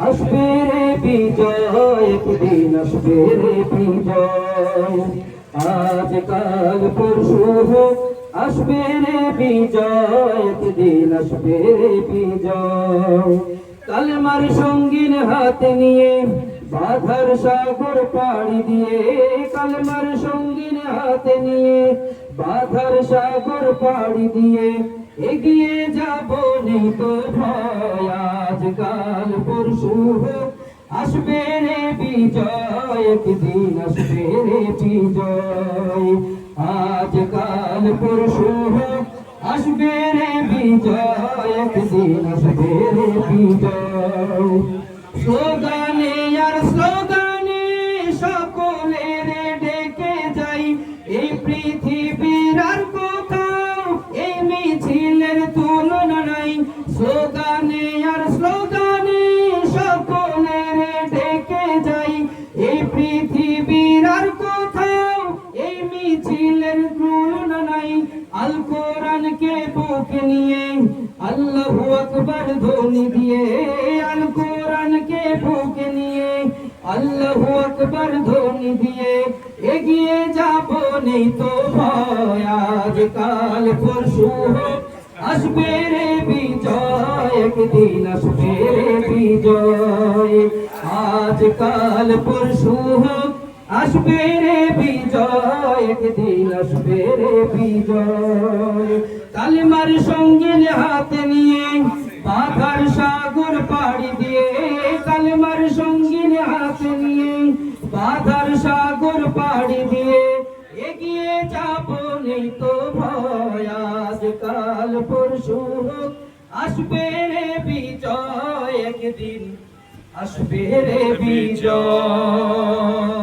আসবে রে বিজয় একদিন আসবে রে বিজয় আজ কাল পরশু আসবে রে বিজয় একদিন আসবে রে বিজয় কালমার সঙ্গীন হাতে নিয়ে বাধার সাগর পাড়ি দিয়ে, কালমার সঙ্গীন হাতে নিয়ে বাধার সাগর পাড়ি দিয়ে এগিয়ে যাব তো ভয়, আজকাল পরশু আসবে রে বিজয়, একদিন আসবে রে বিজয়। আজকাল পরশু আসবে রে বিজয়, একদিন আসবে রে বিজয়। স্লোগানে স্লোগানে আর স্লোগানে সকলের ডেকে যাই। এই পৃথিবীর আর কোথাও এই মিছিলের তুলনা নাই। আল কোরআনকে বুকে নিয়ে আল্লাহু আকবার ধ্বনি দিয়ে, আল কোরআনকে বুকে নিয়ে আল্লাহু আকবার ধ্বনি দিয়ে, এগিয়ে যাব নেই তো ভয়। আজ কাল পরশু আসবে রে বিজয়, একদিন আসবে রে বিজয়। আজ কাল পরশু আসবে রে বিজয়, একদিন আসবে রে বিজয়। কালিমার সঙ্গে হাতে নিয়ে বাধার সাগর পাড়ি দিয়ে, কালিমার সঙ্গে হাতে নিয়ে বাধার সাগর পাড়ি দিয়ে এগিয়ে যাব নেই তো ভয় আজ পরশু আসবে রে বিজয় একদিন আসবে রে বিজয়।